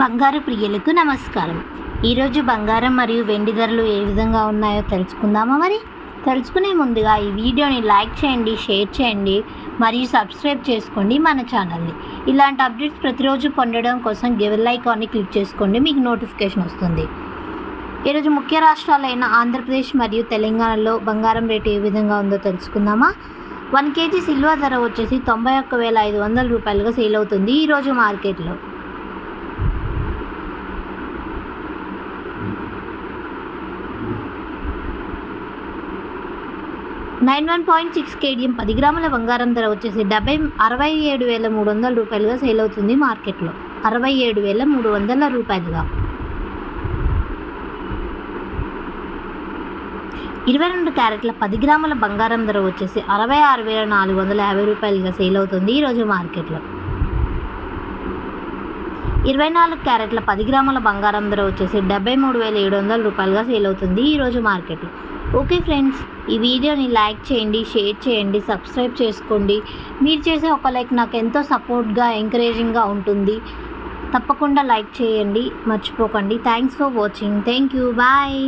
బంగారు ప్రియులకు నమస్కారం. ఈరోజు బంగారం మరియు వెండి ధరలు ఏ విధంగా ఉన్నాయో తెలుసుకుందామా మరి? తెలుసుకునే ముందుగా ఈ వీడియోని లైక్ చేయండి షేర్ చేయండి మరియు సబ్స్క్రైబ్ చేసుకోండి మన ఛానల్ని. ఇలాంటి అప్డేట్స్ ప్రతిరోజు పొందడం కోసం గెవెల్ ఐకాన్ని క్లిక్ చేసుకోండి మీకు నోటిఫికేషన్ వస్తుంది. ఈరోజు ముఖ్య రాష్ట్రాలైన ఆంధ్రప్రదేశ్ మరియు తెలంగాణలో బంగారం రేటు ఏ విధంగా ఉందో తెలుసుకుందామా? వన్ కేజీ సిల్వర్ ధర వచ్చేసి తొంభై ఒక్క వేల ఐదు వందల రూపాయలుగా సేల్ అవుతుంది ఈరోజు మార్కెట్లో. Nine one point six KDM పది గ్రాముల బంగారం ధర వచ్చేసి డెబ్బై అరవై ఏడు వేల మూడు వందల రూపాయలుగా సేల్ అవుతుంది మార్కెట్లో. అరవై ఏడు వేల మూడు వందల రూపాయలుగా. ఇరవై రెండు క్యారెట్ల పది గ్రాముల బంగారం ధర వచ్చేసి అరవై ఆరు వేల నాలుగు వందల యాభై రూపాయలుగా సేల్ అవుతుంది ఈరోజు మార్కెట్లో. ఇరవై నాలుగు క్యారెట్ల పది గ్రాముల బంగారం ధర వచ్చేసి డెబ్బై మూడు వేల ఏడు వందల రూపాయలుగా సేల్ అవుతుంది ఈరోజు మార్కెట్లో. ఓకే ఫ్రెండ్స్ ఈ వీడియోని లైక్ చేయండి షేర్ చేయండి సబ్స్క్రైబ్ చేసుకోండి. మీరు చేసే ఒక లైక్ నాకు ఎంతో సపోర్ట్గా ఎంకరేజింగ్గా ఉంటుంది. తప్పకుండా లైక్ చేయండి మర్చిపోకండి. Thanks for watching. Thank you. Bye.